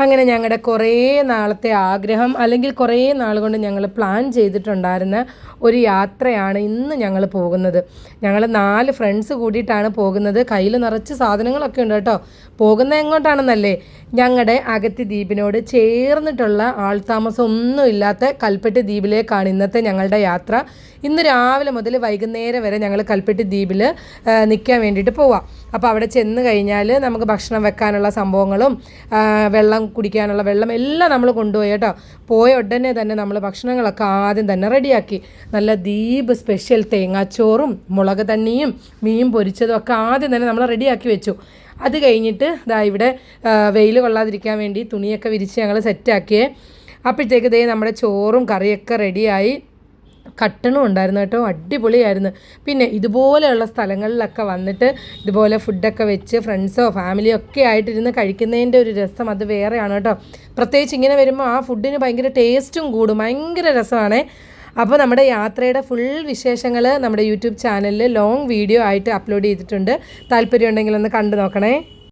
അങ്ങനെ ഞങ്ങളുടെ കുറേ നാളത്തെ ആഗ്രഹം അല്ലെങ്കിൽ കുറേ നാൾ കൊണ്ട് ഞങ്ങൾ പ്ലാൻ ചെയ്തിട്ടുണ്ടായിരുന്ന ഒരു യാത്രയാണ് ഇന്ന് ഞങ്ങൾ പോകുന്നത്. ഞങ്ങൾ നാല് ഫ്രണ്ട്സ് കൂടിയിട്ടാണ് പോകുന്നത്. കയ്യിൽ നിറച്ച് സാധനങ്ങളൊക്കെ ഉണ്ട് കേട്ടോ. പോകുന്നത് എങ്ങോട്ടാണെന്നല്ലേ? ഞങ്ങളുടെ അകത്തി ദ്വീപിനോട് ചേർന്നിട്ടുള്ള ആൾതാമസം ഒന്നുമില്ലാത്ത കൽപ്പെട്ടി ദ്വീപിലേക്കാണ് ഇന്നത്തെ ഞങ്ങളുടെ യാത്ര. ഇന്ന് രാവിലെ മുതൽ വൈകുന്നേരം വരെ ഞങ്ങൾ കൽപ്പെട്ടി ദ്വീപിൽ നിൽക്കാൻ വേണ്ടിയിട്ട് പോവാം. അപ്പോൾ അവിടെ ചെന്ന് കഴിഞ്ഞാൽ നമുക്ക് ഭക്ഷണം വെക്കാനുള്ള സംഭവങ്ങളും വെള്ളം കുടിക്കാനുള്ള വെള്ളം എല്ലാം നമ്മൾ കൊണ്ടുപോയി കേട്ടോ. പോയ ഉടനെ തന്നെ നമ്മൾ ഭക്ഷണങ്ങളൊക്കെ ആദ്യം തന്നെ റെഡിയാക്കി. നല്ല ദ്വീപ് സ്പെഷ്യൽ തേങ്ങാച്ചോറും മുളക് തണ്ണിയും മീൻ പൊരിച്ചതും ഒക്കെ ആദ്യം തന്നെ നമ്മൾ റെഡിയാക്കി വെച്ചു. അത് കഴിഞ്ഞിട്ട് ഇതാ ഇവിടെ വെയിൽ കൊള്ളാതിരിക്കാൻ വേണ്ടി തുണിയൊക്കെ വിരിച്ച് ഞങ്ങൾ സെറ്റാക്കിയേ. അപ്പോഴത്തേക്ക് ദേ നമ്മുടെ ചോറും കറിയൊക്കെ റെഡിയായി. കട്ടണും ഉണ്ടായിരുന്നു കേട്ടോ അടിപൊളിയായിരുന്നു. പിന്നെ ഇതുപോലെയുള്ള സ്ഥലങ്ങളിലൊക്കെ വന്നിട്ട് ഇതുപോലെ ഫുഡൊക്കെ വെച്ച് ഫ്രണ്ട്സോ ഫാമിലിയോ ഒക്കെ ആയിട്ടിരുന്ന് കഴിക്കുന്നതിന്റെ ഒരു രസം അത് വേറെയാണ് കേട്ടോ. പ്രത്യേകിച്ച് ഇങ്ങനെ വരുമ്പോൾ ആ ഫുഡിന് ഭയങ്കര ടേസ്റ്റും കൂടും ഭയങ്കര രസമാണേ. അപ്പോൾ നമ്മുടെ യാത്രയുടെ ഫുൾ വിശേഷങ്ങൾ നമ്മുടെ യൂട്യൂബ് ചാനലിൽ ലോങ് വീഡിയോ ആയിട്ട് അപ്ലോഡ് ചെയ്തിട്ടുണ്ട്. താല്പര്യം ഉണ്ടെങ്കിൽ ഒന്ന് കണ്ടു നോക്കണേ.